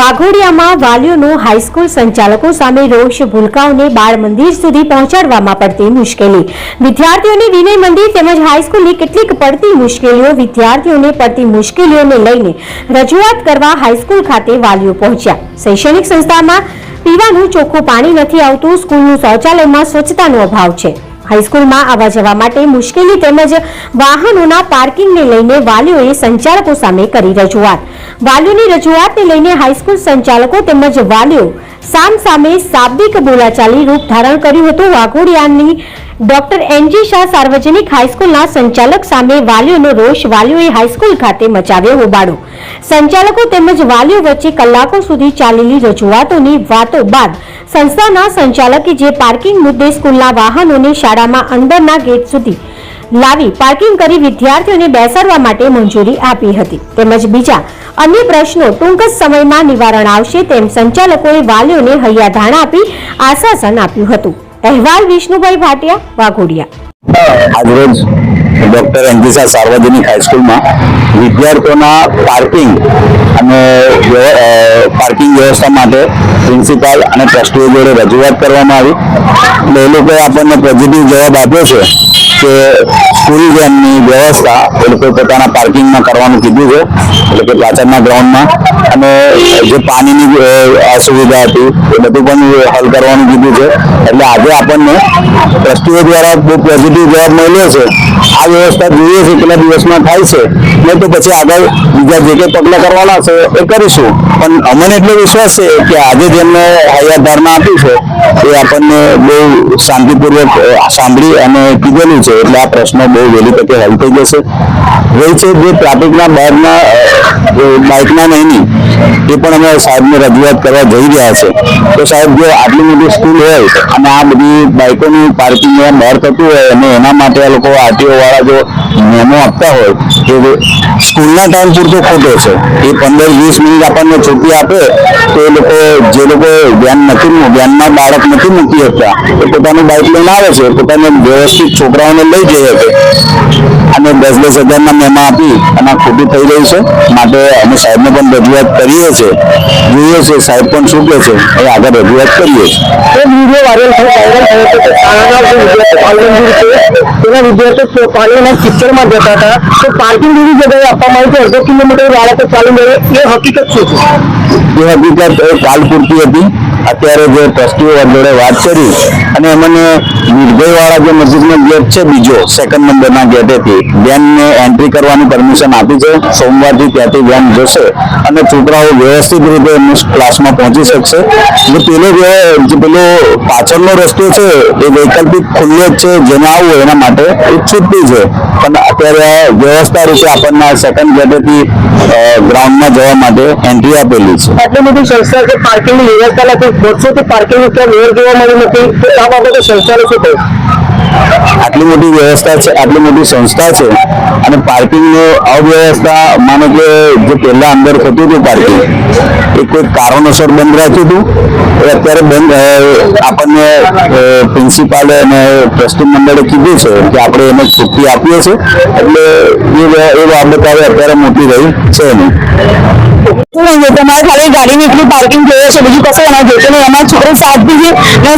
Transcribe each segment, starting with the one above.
વાઘોડિયામાં વાલીઓનો high school સંચાલકો સામે રોષ, ભૂલકાઓને બાળ મંદિર સુધી પહોંચાડવામાં પડતી મુશ્કેલી. વિદ્યાર્થીઓને વિનય મંદિર તેમજ હાઈસ્કૂલની કેટલીક પડતી મુશ્કેલીઓ વિદ્યાર્થીઓને પડતી મુશ્કેલીઓને લઈને રજૂઆત કરવા હાઈસ્કૂલ ખાતે વાલીઓ પહોંચ્યા. શૈક્ષણિક સંસ્થામાં પીવાનું ચોખ્ખું પાણી નથી આવતું, સ્કૂલનું શૌચાલયમાં સ્વચ્છતાનો અભાવ છે. હાઈસ્કૂલમાં આવવા જવા માટે મુશ્કેલી તેમજ વાહનોના પાર્કિંગને લઈને વાલીઓએ સંચાલકો સામે કરી રજૂઆત. વાલીઓની રજૂઆતને લઈને હાઈસ્કૂલ સંચાલકો તેમજ વાલીઓ સામ સામે શાબ્દિક બોલાચાલી રૂપ ધારણ કર્યું હતું. વાઘોડિયાની ડોક્ટર એનજી શાહ સાર્વજનિક હાઈસ્કૂલના સંચાલક સામે વાલીઓનો રોષ વાલીઓએ હાઈસ્કૂલ ખાતે મચાવ્યો હોબાળો. સંચાલકો તેમજ વાલીઓ વચ્ચે કલાકો સુધી ચાલેલી રજૂઆતોની વાતો બાદ સંસ્થાના સંચાલકે જે પાર્કિંગ મુદ્દે સ્કૂલના વાહનોને શાળામાં અંદરના ગેટ સુધી લાવી પાર્કિંગ કરી વિદ્યાર્થીઓને બેસાડવા માટે મંજૂરી આપી હતી. તેમજ બીજા અન્ય પ્રશ્નો ટૂંક જ સમયમાં નિવારણ આવશે તેમ સંચાલકોએ વાલીઓને હૈયાધાણ આપી આશ્વાસન આપ્યું હતું. અહેવાલ વિષ્ણુભાઈ ભાટિયા, વાઘોડિયા. આજરોજ ડોક્ટર અંકિસા સાર્વજનિક હાઈસ્કૂલમાં વિદ્યાર્થીઓના પાર્કિંગ અને પાર્કિંગ વ્યવસ્થા માટે પ્રિન્સિપાલ અને ટ્રસ્ટીઓ જોડે રજૂઆત કરવામાં આવી. એ લોકોએ આપણને પોઝિટિવ જવાબ આપ્યો છે કે સ્કૂલ વેનની વ્યવસ્થા. એ લોકો પોતાના પાર્કિંગમાં કરવાનું કીધું છે. એટલે કે પાછળના ગ્રાઉન્ડમાં. અને જે પાણીની અસુવિધા હતી, એ બધું પણ હલ કરવાનું કીધું છે. એટલે આજે આપણને ટ્રસ્ટીઓ દ્વારા બહુ પોઝિટિવ જવાબ મળ્યો છે. આ વ્યવસ્થા જોઈએ છે, કેટલા દિવસમાં થાય છે. નહીં તો પછી આગળ બીજા જે કંઈ પગલાં કરવાના છે, એ કરીશું. પણ અમને એટલો વિશ્વાસ છે કે આજે જેમને હૈયા ધારણા આપી છે, એ આપણને બહુ શાંતિપૂર્વક સાંભળી અને કીધેલું છે. એટલે આ પ્રશ્નો બહુ વહેલી તકે હલ થઈ જશે. રહી છે જે ટ્રાફિકના બહારના બાઇકના નહીં, એ પણ અમે સાહેબને રજૂઆત કરવા જઈ રહ્યા છે. તો સાહેબ, જો આટલી મોટી સ્કૂલ હોય અને આ બધી બાઇકોની પાર્કિંગ બહાર થતું હોય અને એના માટે આ લોકો આરટીઓ વાળા જો મેમો આપતા હોય કે સ્કૂલના ટાઈમ પૂરતો ખોટો છે. એ પંદર, વીસ મિનિટ આપણને છૂટી આપે, તો એ લોકો, જે લોકો ધ્યાન નથી ધ્યાનમાં બાળક નથી મૂકી શકતા, એ પોતાનું બાઇક લઈને આવે છે પોતાને વ્યવસ્થિત છોકરાઓને લઈ જઈ શકે. અને દસ દસ હજારના મેમા આપી અને ખોટી થઈ રહી છે. માટે અમે સાહેબને પણ રજૂઆત કરીએ છીએ. જોઈએ છે, સાહેબ પણ શું કહે છે. હવે આગળ રજૂઆત કરીએ છીએ. વીડિયો વાયરલ થયો વાયરલ થયો હતો કે વિદ્યાર્થીઓ છે વિદ્યાર્થીઓ કિચડમાં જતા હતા. તો પાર્કિંગ એવી જગ્યાએ આપવામાં આવી છે અડધો કિલોમીટર બાળકો ચાલી ગયે. એ હકીકત શું છે? એ હકીકત કાલ પૂરતી હતી. અત્યારે જે ટ્રસ્ટીઓ જોડે વાત કરી અને એમને નિર્ભયવાળા જે મસ્જિદનો ગેટ છે બીજો સેકન્ડ નંબરના ગેટેથી વેનને એન્ટ્રી કરવાની પરમિશન આપી છે. સોમવારથી ત્યાંથી વેન જશે અને છોકરાઓ વ્યવસ્થિત રીતે એમની ક્લાસમાં પહોંચી શકશે. પેલો જે જે પેલો પાછળનો રસ્તો છે એ વૈકલ્પિક ખુલ્લો જ છે, જેને આવવું એના માટે એ છૂટતી છે. પણ અત્યારે વ્યવસ્થા રીતે આપણને સેકન્ડ ગેટેથી ગ્રાઉન્ડમાં જવા માટે એન્ટ્રી આપેલી છે. આટલી બધી સંસ્થા છે પાર્કિંગની વ્યવસ્થા નથી. વર્ષોથી પાર્કિંગ ક્યાં મેળ જોવા મળી નથી. આ બાબતે સંસ્થાને શું કહ્યું આટલી મોટી વ્યવસ્થા છે, આટલી મોટી સંસ્થા છે અને પાર્કિંગનો અવ્યવસ્થા માનો કે જે પહેલાં અંદર થતું હતું પાર્કિંગ, એ કોઈ કારણોસર બંધ રાખ્યું હતું? એ અત્યારે બંધ આપણને પ્રિન્સિપાલે અને ટ્રસ્ટી મંડળે કીધું છે કે આપણે એને છુટ્ટી આપીએ છીએ. એટલે એ બાબત હવે અત્યારે મોટી રહી છે નહીં. શું નહીં જોઈતું અમારે ખાલી ગાડીની એટલી પાર્કિંગ જોઈએ છે બીજું કશું અમારે જોઈતું નહીં અમારા છોકરો શાંતિ છે ને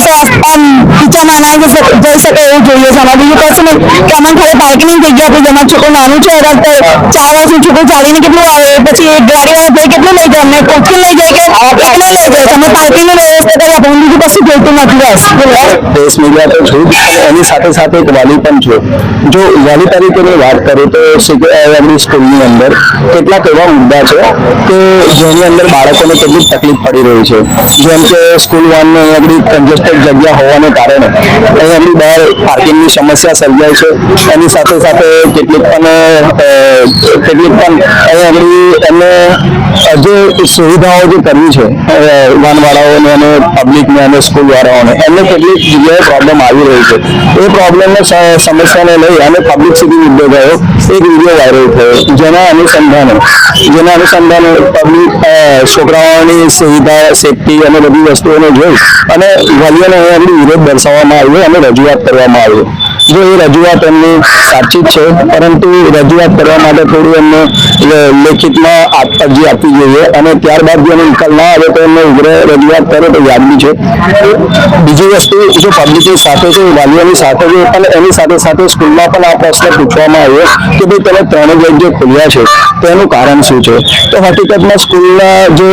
આમ કિચનમાં ના જઈ શકે જઈ શકે એવું જોઈએ છે અમારે બીજું કશું નહીં કે અમારે ખાલી પાર્કિંગની જગ્યા આપી છે અમારું છોકરું નાનું છે એટલે ચાર વર્ષનું છોકરું ચાલીને કેટલું આવે પછી એક ગાડીવાળા ભાઈ કેટલું લઈ જાય અમને કોચિંગ લઈ જાય કે એકલા લઈ જાય તમે પાર્કિંગની વ્યવસ્થા કરી આપો બીજું કશું જોઈતું નથી બસ દેશ મીડિયા તો છું જ, અને એની સાથે સાથે એક વાલી પણ છું જો વાલી તરીકેની વાત કરું તો શીખ- અ, આપણી સ્કૂલની અંદર કેટલાક એવા મુદ્દા છે કે જેની અંદર બાળકોને કેટલીક તકલીફ પડી રહી છે. જેમ કે સ્કૂલ વાનની આપણી કન્જેસ્ટેડ જગ્યા હોવાને કારણે અહીં આપણી બહાર પાર્કિંગની સમસ્યા સર્જાય છે. એની સાથે સાથે કેટલીક પણ કેટલીક પણ અહીં આપણી એમને જે સુવિધાઓ જે કરવી છે વાનવાળાઓને અને પબ્લિકને અને સ્કૂલ વાળાઓને, એમને કેટલીક જગ્યાએ પ્રોબ્લેમ આવી રહી છે. એ પ્રોબ્લેમને સમસ્યાને લઈ અને પબ્લિક સુધી મુદ્દો ગયો, એક વીડિયો વાયરલ થયો. જેના અનુસંધાને જેના અનુસંધાને પબ્લિક છોકરાઓની સુવિધા સેફટી અને બધી વસ્તુઓને જોઈ અને વાલીઓને એમની વિરોધ દર્શાવવામાં આવ્યો અને રજૂઆત કરવામાં આવી. જો એ રજૂઆત એમની સાચી છે, પરંતુ રજૂઆત કરવા માટે થોડું એમને લેખિતમાં અરજી આપવી જોઈએ અને ત્યારબાદ જો એનો નિકાલ ના આવે તો એમને ઉગ્ર રજૂઆત કરે તો વ્યાજબી છે. બીજી વસ્તુ જો પબ્લિકની સાથે છે, વાલીઓની સાથે છે, અને એની સાથે સાથે સ્કૂલમાં પણ આ પ્રશ્ન પૂછવામાં આવ્યો કે ભાઈ તમે ત્રણ ગેટ જે ખોલ્યા છે, તેનું કારણ શું છે? તો હકીકતમાં સ્કૂલના જે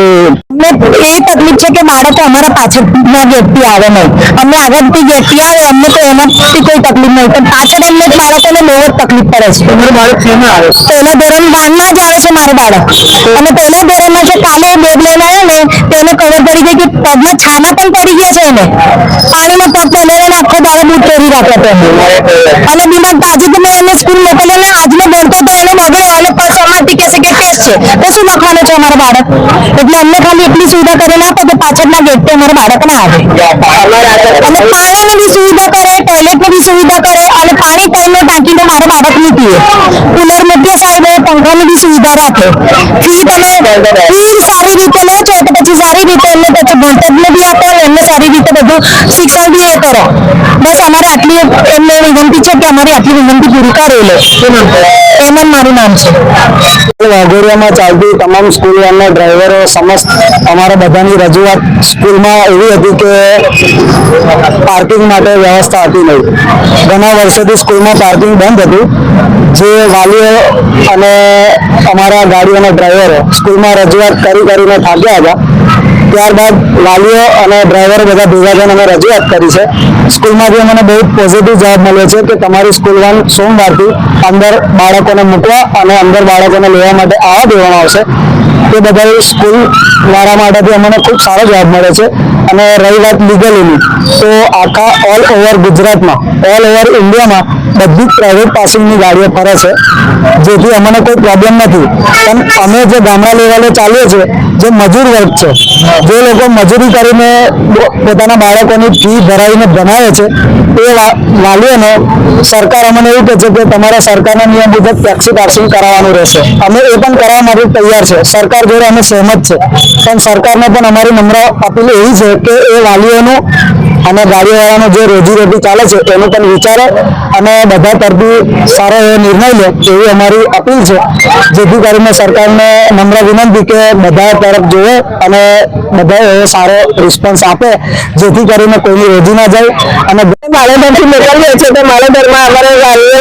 એ તકલીફ છે કે બાળકો અમારા પાછળના ગેટથી આવે નહીં. અમને આગળથી ગેટથી આવે, અમને તો એનાથી કોઈ તકલીફ નહીં. પણ પાછળ એમને બાળકોને બહુ જ તકલીફ પડે છે. તમારું બાળક શેમાં આવે પહેલા ધોરણ બારમાં જ આવે છે મારું બાળક. અને પહેલા ધોરણમાં જે કાલે બેગ લઈને આવ્યો ને તેને ખબર પડી ગઈ કે પગમાં છાના પણ પડી ગયા છે એને. પાણીમાં પગ પલાળીને આખો દાડો બૂટ પહેરી રાખ્યો હતો અને દિમાગ તાજે તો મેં એને સ્કૂલ મોકલ્યો ને આજનો ભણતો તો એને મગજ કે ટેસ્ટ છે. તો શું લખવાનું છે અમારા બાળક? એટલે અમને ખાલી એટલી સુવિધા કરીને આપો કે પાછળના ગેટથી અમારા બાળક ના આવે. અને પાણીની બી સુવિધા કરે ટોયલેટની બી સુવિધા કરે અને પાણી ટાઈમે ટાંકીને મારો બાળક નહીં પીએ કુલર મૂકીએ સાહેબ પંખાની બી સુવિધા રાખે ફી તમે ફી સારી રીતે લો છો તો પછી સારી રીતે એમને પછી ભણતરને બી આપો અને એમને સારી રીતે બધું શિક્ષણ બી એ કરો બસ અમારે આટલી એમને વિનંતી છે કે અમારી આટલી વિનંતી પૂરી કરે લે એમ મારું નામ છે વાઘોડિયામાં ચાલતી તમામ સ્કૂલ વાનના ડ્રાઈવરો સમસ્ત અમારા બધાની રજૂઆત સ્કૂલમાં એવી હતી કે પાર્કિંગ માટે વ્યવસ્થા હતી નહીં. ઘણા વર્ષોથી સ્કૂલમાં પાર્કિંગ બંધ હતું. જે વાલીઓ અને અમારા ગાડીઓના ડ્રાઈવરો સ્કૂલમાં રજૂઆત કરી કરીને થાક્યા હતા. ત્યારબાદ વાલીઓ અને ડ્રાઈવરો બધા ભેગા થઈને અમે રજૂઆત કરી છે. સ્કૂલમાંથી અમને બહુ પોઝિટિવ જવાબ મળ્યો છે કે તમારી સ્કૂલ વાન સોમવારથી અંદર બાળકોને મૂકવા અને અંદર બાળકોને લેવા માટે આવવા દેવામાં આવશે. તે બધા સ્કૂલ વાળા માટેથી અમને ખૂબ સારો જવાબ મળે છે અને રહી વાત લીગલીની, તો આખા ઓલ ઓવર ગુજરાતમાં ઓલ ઓવર ઇન્ડિયામાં બધી જ પ્રાઇવેટ પાસિંગની ગાડીઓ ફરે છે, જેથી અમને કોઈ પ્રોબ્લેમ નથી. પણ અમે જે ગામડા લેવલે ચાલીએ છીએ, જે મજૂર વર્ગ છે, જે લોકો મજૂરી કરીને પોતાના બાળકોની ફી ભરાવીને ભણાવે છે, એ વાલીઓને સરકાર અમને એવું કહે છે કે તમારા સરકારના નિયમ મુજબ ટેક્સી પાર્સિંગ કરાવવાનું રહેશે. અમે એ પણ કરાવવા માટે તૈયાર છે સરકાર જોડે અમે સહેમત છે. પણ સરકારને પણ અમારી નમ્ર અપીલ એવી છે કે એ વાલીઓનું અને ગાડીવાળાનો જે રોજીરોટી ચાલે છે, એનું પણ વિચારે અને બધા તરફી સારો એવો નિર્ણય લે એવી અમારી અપીલ છે. જેથી કરીને સરકારને નમ્ર વિનંતી કે બધા તરફ જોવે અને બધા એવો સારો રિસ્પોન્સ આપે, જેથી કરીને કોઈની રોજી ના જાય. અને માલેદરથી મોકલીએ છીએ તો માલેદરમાં અમારે વાલીઓ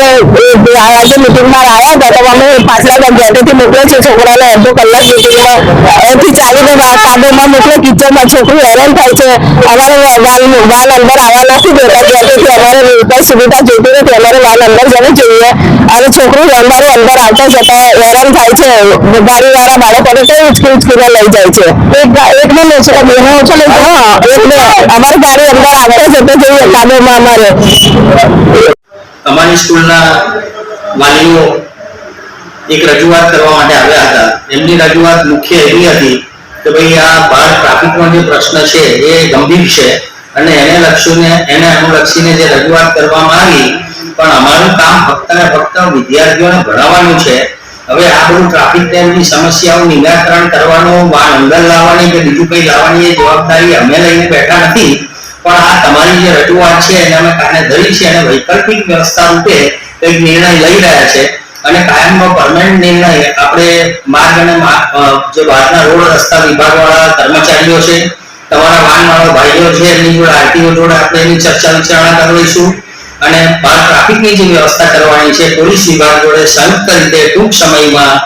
આજે મિટિંગમાં આવ્યા હતા તો અમે પાછલા ગેટેથી મોકલે છે છોકરાને અડધો કલાક મિટિંગમાં અહીંથી ચાલીને કાદોમાં મોકલે કિચનમાં છોકરું હેરાન થાય છે. અમારે વાલ વાલ અંદર આવવા નથી દેતા ગેટેથી અમારે કઈ સુવિધા જોતી નથી અમારે વાલ અંદર જવું જોઈએ. અને છોકરું અમારે અંદર આવતા જતા હેરાન થાય છે. ગાડીવાળા બાળકોને કઈ ઉચકી ઉચકીને લઈ જાય છે. એક એક ને ઓછો બે ઓછો લઈ જાય હા એક ને અમારી ગાડી અંદર આવતા જતા જોઈએ કાદોમાં અમારે. અમારી સ્કૂલના વાલીઓ એક રજૂઆત કરવા માટે આવ્યા હતા. એમની રજૂઆત મુખ્ય એવી હતી કે ભાઈ, આ બાળ ટ્રાફિકનો જે પ્રશ્ન છે એ ગંભીર છે અને એને લક્ષીને, એને અનુલક્ષીને જે રજૂઆત કરવામાં આવી, પણ અમારું કામ ફક્ત ને ફક્ત વિદ્યાર્થીઓને ભણાવવાનું છે. હવે આ બધું ટ્રાફિક ટાઈમની સમસ્યાઓ નિરાકરણ કરવાનું વાન અંદર લાવવાની કે બીજું કંઈ લાવવાની એ જવાબદારી અમે લઈને બેઠા નથી. પણ આ તમારી જે રજૂઆત છે એને અમે કાને ધરી છે અને વૈકલ્પિક વ્યવસ્થા રૂપે કંઈક નિર્ણય લઈ રહ્યા છે અને કાયમનો પરમાનન્ટ નિર્ણય આપણે માર્ગ અને જે બહારના રોડ રસ્તા વિભાગવાળા કર્મચારીઓ છે, તમારા વાહનવાળા ભાઈઓ છે, એમની જોડે આરટીઓ જોડે આપણે એની ચર્ચા વિચારણા કરીશું અને બહાર ટ્રાફિકની જે વ્યવસ્થા કરવાની છે, પોલીસ વિભાગ જોડે સંયુક્ત રીતે ટૂંક સમયમાં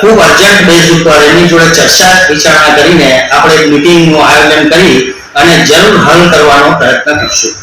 ખૂબ અર્જન્ટ બેઝ ઉપર એની જોડે ચર્ચા વિચારણા કરીને આપણે એક મિટિંગનું આયોજન કરી અને જરૂર હલ કરવાનો પ્રયત્ન કરશું.